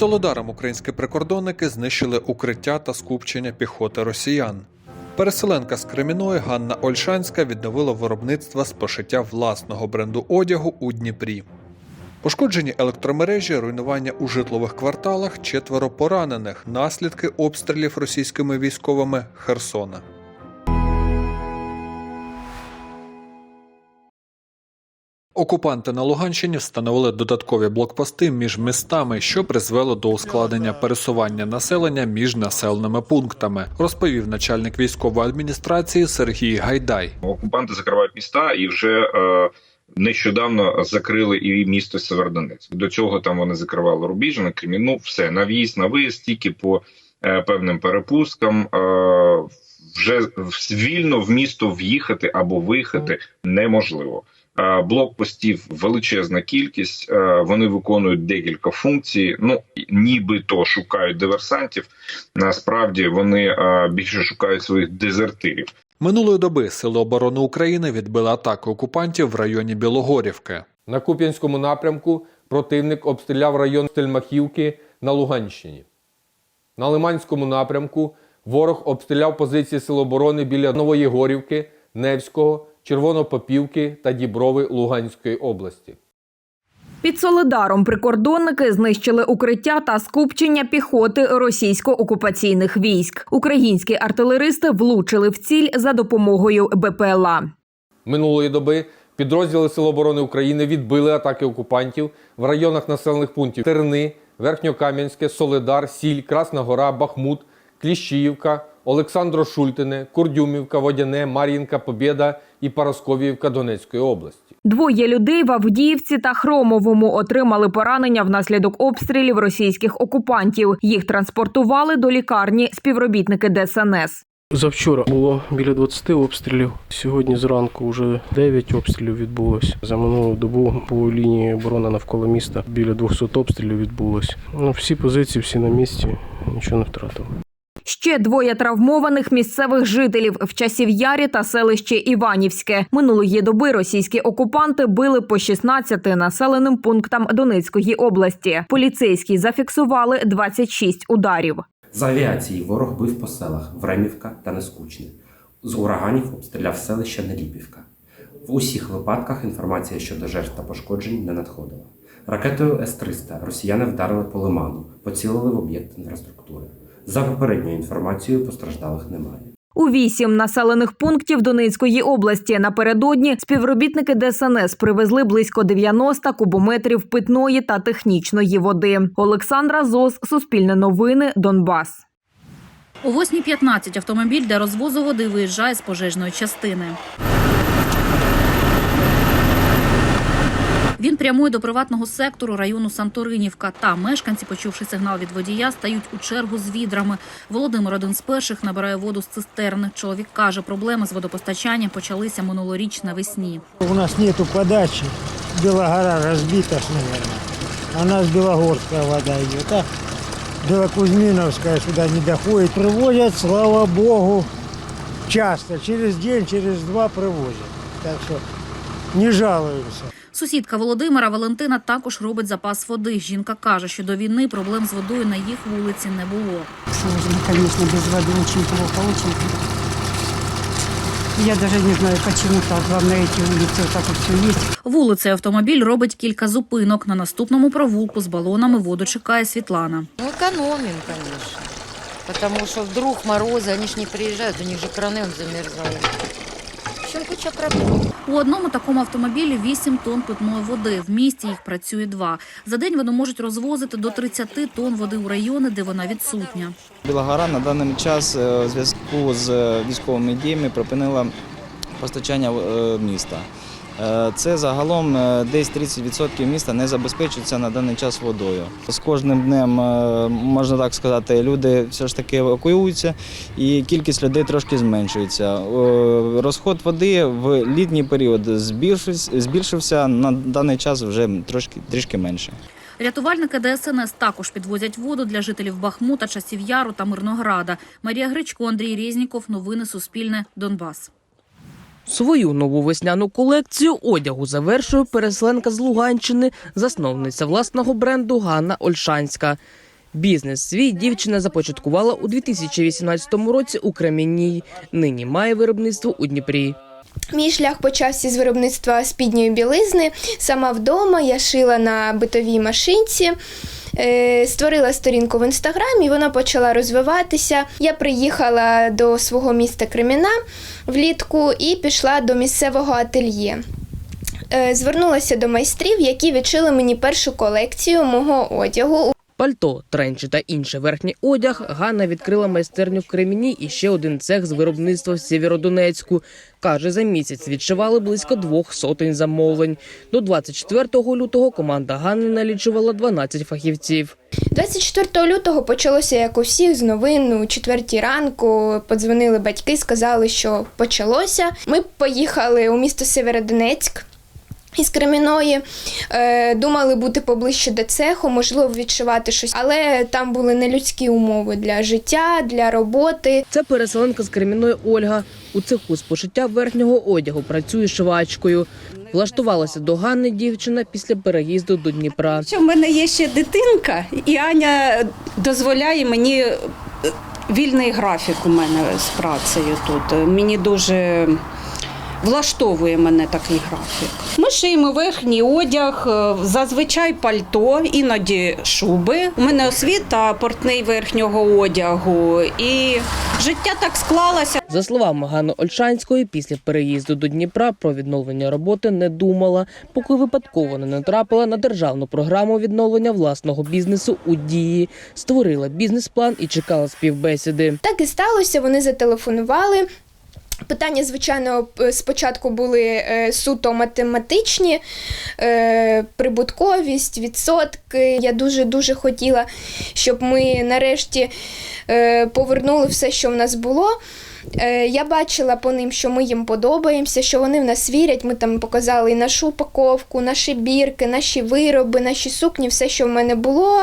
Солодаром українські прикордонники знищили укриття та скупчення піхоти росіян. Переселенка з Креміної Ганна Ольшанська відновила виробництво з пошиття власного бренду одягу у Дніпрі. Пошкоджені електромережі, руйнування у житлових кварталах, четверо поранених, наслідки обстрілів російськими військовими Херсона. Окупанти на Луганщині встановили додаткові блокпости між містами, що призвело до ускладнення пересування населення між населеними пунктами, розповів начальник військової адміністрації Сергій Гайдай. Окупанти закривають міста і вже е, нещодавно закрили і місто Севердонецьк. До цього там вони закривали Рубіжне, Креміну, все на в'їзд, на виїзд, тільки по е, певним перепусткам. Е, вже вільно в місто в'їхати або виїхати неможливо. Е, Блокпостів величезна кількість. е, Вони виконують декілька функцій. Ну нібито шукають диверсантів. Насправді вони е, більше шукають своїх дезертирів. Минулої доби Сили оборони України відбили атаку окупантів в районі Білогорівки. На Куп'янському напрямку противник обстріляв район Стельмахівки на Луганщині. На Лиманському напрямку ворог обстріляв позиції Сил оборони біля Новоєгорівки, Невського, Червонопопівки та Діброви Луганської області. Під Солидаром прикордонники знищили укриття та скупчення піхоти російсько-окупаційних військ. Українські артилеристи влучили в ціль за допомогою БПЛА. Минулої доби підрозділи Сил оборони України відбили атаки окупантів в районах населених пунктів Терни, Верхньокам'янське, Солидар, Сіль, Красна Гора, Бахмут, Кліщіївка, Олександро Шультине, Курдюмівка, Водяне, Мар'їнка, Побєда і Парасковіївка Донецької області. Двоє людей в Авдіївці та Хромовому отримали поранення внаслідок обстрілів російських окупантів. Їх транспортували до лікарні співробітники ДСНС. Завчора було біля 20 обстрілів. Сьогодні зранку вже 9 обстрілів відбулося. За минулу добу по лінії оборони навколо міста біля 200 обстрілів відбулося. Ну, всі позиції, всі на місці, нічого не втратили. Ще двоє травмованих місцевих жителів в Часів'ярі та селище Іванівське. Минулої доби російські окупанти били по 16 населеним пунктам Донецької області. Поліцейські зафіксували 26 ударів. З авіації ворог бив по селах Времівка та Нескучне. З ураганів обстріляв селище Неліпівка. В усіх випадках інформація щодо жертв та пошкоджень не надходила. Ракетою С-300 росіяни вдарили по лиману, поцілили в об'єкт інфраструктури. За попередньою інформацією, постраждалих немає. У вісім населених пунктів Донецької області напередодні співробітники ДСНС привезли близько 90 кубометрів питної та технічної води. Олександра Зос, Суспільне новини, Донбас. О 8.15 автомобіль для розвозу води виїжджає з пожежної частини. Прямує до приватного сектору району Санторинівка. Там мешканці, почувши сигнал від водія, стають у чергу з відрами. Володимир один з перших набирає воду з цистерни. Чоловік каже, проблеми з водопостачанням почалися минулоріч навесні. У нас нету подачи. Белогора разбита, наверное. А у нас Белогорская вода идет. А Белокузьминовская сюда не доходит. Привозят, слава богу, часто. Через день, через два привозят. Так что не жалуемся. Сусідка Володимира Валентина також робить запас води. Жінка каже, що до війни проблем з водою на їх вулиці не було. Сложно, конечно, без воды очень плохо, очень плохо. Я даже не знаю, почему так вам на эти улицы вот так вот все есть. Вулицею автомобіль робить кілька зупинок. На наступному провулку з балонами воду чекає Світлана. Ну, экономим, конечно. Потому что вдруг морозы, они ж не приезжают, у них же краны он В куча. У одному такому автомобілі 8 тонн питної води. В місті їх працює два. За день вони можуть розвозити до 30 тонн води у райони, де вона відсутня. Білогора на даний час е, у зв'язку з е, військовими діями припинила постачання е, міста. Е, Це загалом е, десь 30% міста не забезпечується на даний час водою. З кожним днем, е, можна так сказати, люди все ж таки евакуюються і кількість людей трошки зменшується. Розход води в літній період збільшився, на даний час вже трошки трішки менше. Рятувальники ДСНС також підвозять воду для жителів Бахмута, Часів Яру та Мирнограда. Марія Гречко, Андрій Резніков. Новини Суспільне. Донбас. Свою нову весняну колекцію одягу завершує переселенка з Луганщини, засновниця власного бренду Ганна Ольшанська. Бізнес свій дівчина започаткувала у 2018 році у Кремінній. Нині має виробництво у Дніпрі. Мій шлях почався з виробництва спідньої білизни. Сама вдома я шила на битовій машинці. Е, Створила сторінку в інстаграмі, вона почала розвиватися. Я приїхала до свого міста Креміна влітку і пішла до місцевого ательє. Е, Звернулася до майстрів, які відшили мені першу колекцію мого одягу. Пальто, тренчі та інший верхній одяг Ганна відкрила майстерню в Креміні і ще один цех з виробництва в Сєвєродонецьку. Каже, за місяць відшивали близько двох сотень замовлень. До 24 лютого команда Ганни налічувала 12 фахівців. 24 лютого почалося, як у всіх, з новин у четвертій ранку. Подзвонили батьки, сказали, що почалося. Ми поїхали у місто Северодонецьк. Із Креміної е, думали бути поближче до цеху, можливо, відшивати щось, але там були нелюдські умови для життя, для роботи. Це переселенка з Кремінної Ольга. У цеху з пошиття верхнього одягу працює швачкою. Влаштувалася до Ганни дівчина після переїзду до Дніпра. Що в мене є ще дитинка, і Аня дозволяє мені е, вільний графік у мене з працею тут. Мені дуже влаштовує мене такий графік. Ми шиємо верхній одяг, е, зазвичай пальто, іноді шуби. У мене освіта портний верхнього одягу, і життя так склалося. За словами Ганни Ольшанської, після переїзду до Дніпра про відновлення роботи не думала, поки випадково не натрапила на державну програму відновлення власного бізнесу у дії, створила бізнес-план і чекала співбесіди. Так і сталося, вони зателефонували. Питання, звичайно, спочатку були е, суто математичні, е, прибутковість, відсотки. Я дуже-дуже хотіла, щоб ми нарешті е, повернули все, що в нас було. Я бачила по ним, що ми їм подобаємося, що вони в нас вірять. Ми там показали і нашу упаковку, наші бірки, наші вироби, наші сукні, все, що в мене було.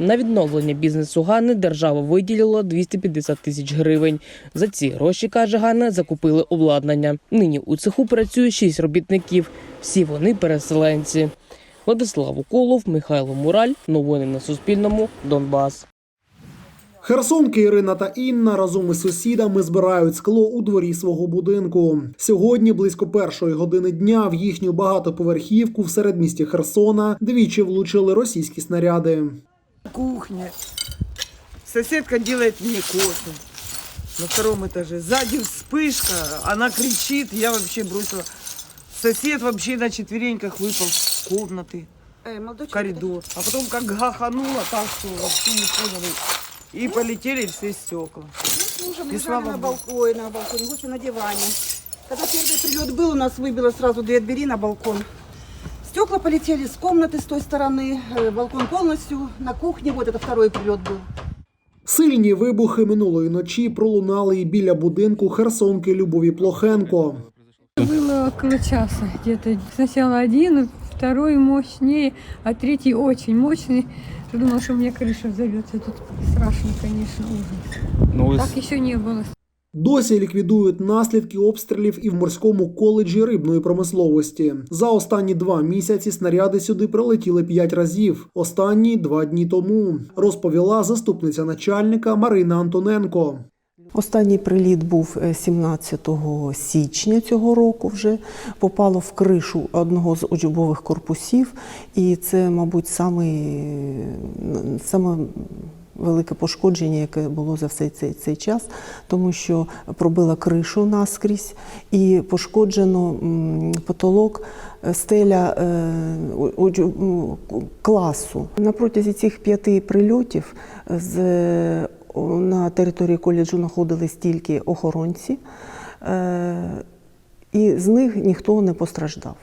На відновлення бізнесу Ганни держава виділила 250 тисяч гривень. За ці гроші, каже Ганна, закупили обладнання. Нині у цеху працює шість робітників. Всі вони переселенці. Владислав Уколов, Михайло Мураль. Новини на Суспільному. Донбас. Херсонки Ірина та Інна разом із сусідами збирають скло у дворі свого будинку. Сьогодні, близько першої години дня, в їхню багатоповерхівку в середмісті Херсона двічі влучили російські снаряди. Кухня. Соседка делает мне кофе на втором этаже. Сзади вспышка, она кричит, я вообще бросила. Сосед вообще на четвереньках выпал с комнаты в коридор. А потом как гахануло так, что вообще не поняли. И полетели все стекла. Мужем И слава на Богу. балконе, на балконе, Гуся на диване. Когда первый прилет был, у нас выбило сразу две двери на балкон. Стекла полетели с комнаты с той стороны, э, балкон полностью, на кухне, вот это второй прилет был. Сильні вибухи минулої ночі пролунали і біля будинку херсонки Любові Плохенко. Было около часа где-то. Сначала один, второй мощнее, а третий очень мощный. Я думала, что у меня крыша взорвется. Тут страшно, конечно, ужас. Так еще не было. Досі ліквідують наслідки обстрілів і в морському коледжі рибної промисловості. За останні два місяці снаряди сюди прилетіли п'ять разів. Останні два дні тому, розповіла заступниця начальника Марина Антоненко. Останній приліт був е, 17 січня цього року. Вже попало в кришу одного з учбових корпусів, і це, мабуть, самий, саме велике пошкодження, яке було за все цей, цей час, тому що пробила кришу наскрізь і пошкоджено потолок, е, стеля е, класу. На протязі цих п'яти прильотів з на території коледжу знаходились тільки охоронці, е, і з них ніхто не постраждав.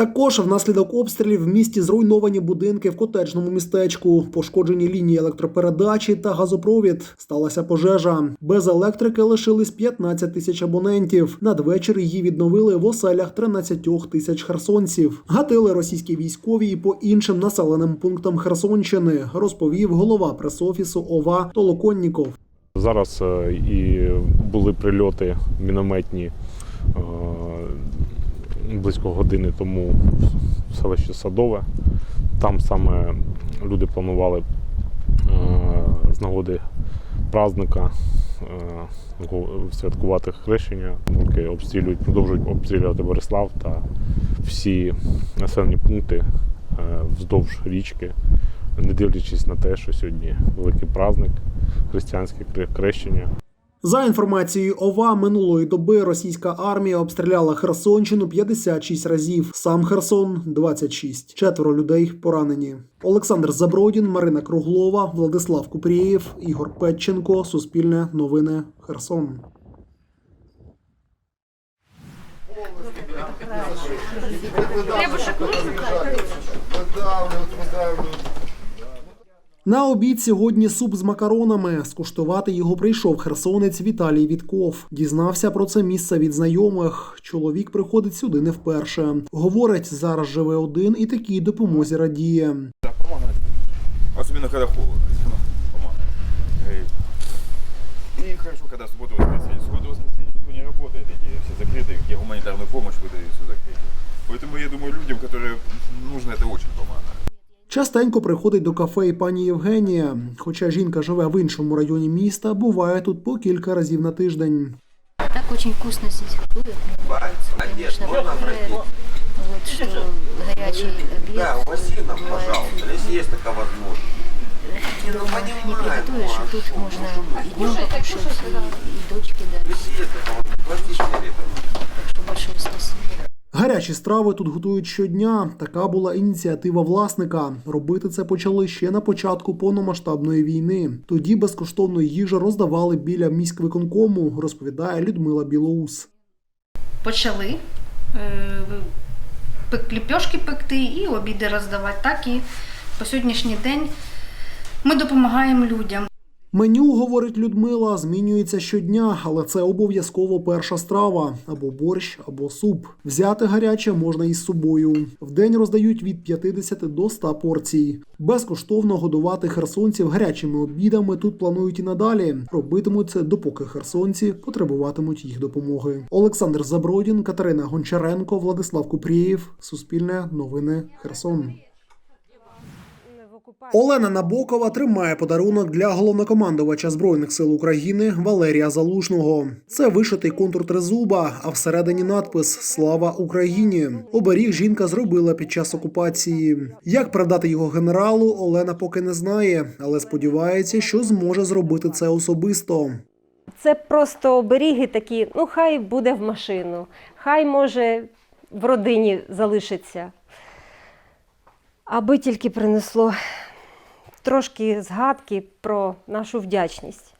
Також внаслідок обстрілів в місті зруйновані будинки в котеджному містечку, пошкоджені лінії електропередачі та газопровід. Сталася пожежа. Без електрики лишились 15 тисяч абонентів. Надвечір її відновили в оселях 13 тисяч херсонців. Гатили російські військові і по іншим населеним пунктам Херсонщини, розповів голова пресофісу ОВА Толоконніков. Зараз е, і були прильоти мінометні близько години тому в селище Садове. Там саме люди планували е, з нагоди праздника е, святкувати хрещення. Поки обстрілюють, продовжують обстрілювати Борислав та всі населені пункти е, вздовж річки, не дивлячись на те, що сьогодні великий праздник, християнське хрещення. За інформацією ОВА, минулої доби російська армія обстріляла Херсонщину 56 разів. Сам Херсон 26. Четверо людей поранені. Олександр Забродін, Марина Круглова, Владислав Купрієв, Ігор Петченко. Суспільне новини. Херсон. На обід сьогодні суп з макаронами. Скуштувати його прийшов херсонець Віталій Вітков. Дізнався про це місце від знайомих. Чоловік приходить сюди не вперше. Говорить, зараз живе один і такій допомозі радіє. Особенно когда холодно. ну, помогает. И хорошо, когда суббота воскресенье. Суббота воскресенье никто не работает, эти все закрыты, где гуманитарную помощь выдают, все закрыты. Поэтому я думаю, людям, которые Частенько приходить до кафе і пані Євгенія. Хоча жінка живе в іншому районі міста, буває тут по кілька разів на тиждень. Так очень вкусно здесь готовят. Конечно, вот, что горячий обед. Да, Васильевна, пожалуйста, если есть такая возможность. дома не приготовишь, тут можно и днем покушать, и, и дочке дать. Если есть такая возможность, пластичная лето. Так что большое спасибо. Гарячі страви тут готують щодня. Така була ініціатива власника. Робити це почали ще на початку повномасштабної війни. Тоді безкоштовну їжу роздавали біля міськвиконкому, розповідає Людмила Білоус. почали е, ліпьошки пекти і обіди роздавати. Так і по сьогоднішній день ми допомагаємо людям. Меню, говорить Людмила, змінюється щодня, але це обов'язково перша страва або борщ, або суп. Взяти гаряче можна із собою. В день роздають від 50 до 100 порцій. Безкоштовно годувати херсонців гарячими обідами тут планують і надалі. Робитимуть це допоки херсонці потребуватимуть їх допомоги. Олександр Забродін, Катерина Гончаренко, Владислав Купрієв. Суспільне новини Херсон. Олена Набокова тримає подарунок для головнокомандувача збройних сил України Валерія Залужного. Це вишитий контур тризуба, а всередині надпис Слава Україні. Оберіг жінка зробила під час окупації. Як передати його генералу, Олена поки не знає, але сподівається, що зможе зробити це особисто. Це просто оберіги такі, ну хай буде в машину, хай може в родині залишиться. Аби тільки принесло трошки згадки про нашу вдячність.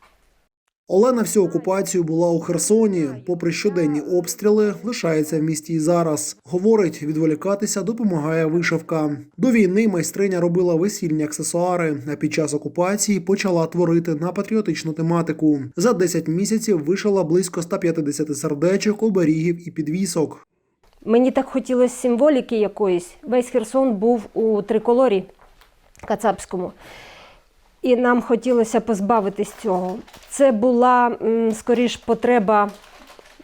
Олена всю окупацію була у Херсоні. Попри щоденні обстріли, лишається в місті і зараз. Говорить, відволікатися допомагає вишивка. До війни майстриня робила весільні аксесуари, а під час окупації почала творити на патріотичну тематику. За 10 місяців вишила близько 150 сердечок, оберігів і підвісок. Мені так хотілося символіки якоїсь. Весь Херсон був у триколорі кацапському. І нам хотілося позбавитись цього. Це була скоріш потреба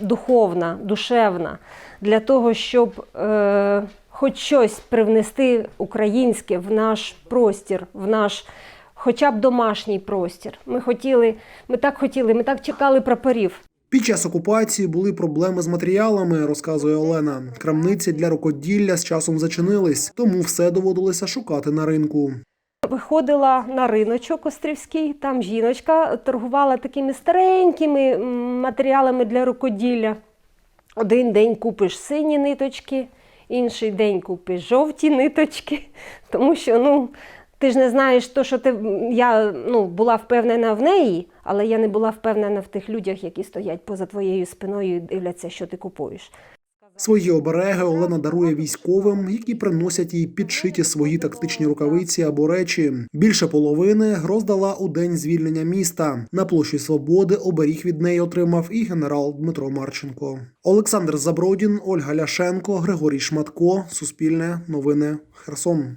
духовна, душевна, для того, щоб е, хоч щось привнести українське в наш простір, в наш хоча б домашній простір. Ми хотіли, ми так хотіли, ми так чекали прапорів. Під час окупації були проблеми з матеріалами, розказує Олена. Крамниці для рукоділля з часом зачинились, тому все доводилося шукати на ринку. Виходила на риночок острівський, там жіночка торгувала такими старенькими матеріалами для рукоділля. Один день купиш сині ниточки, інший день купиш жовті ниточки, тому що ну, ти ж не знаєш, то, що ти. Я ну, була впевнена в неї, але я не була впевнена в тих людях, які стоять поза твоєю спиною і дивляться, що ти купуєш. Свої обереги Олена дарує військовим, які приносять їй підшиті свої тактичні рукавиці або речі. Більше половини роздала у день звільнення міста. На площі Свободи оберіг від неї отримав і генерал Дмитро Марченко. Олександр Забродін, Ольга Ляшенко, Григорій Шматко. Суспільне новини Херсон.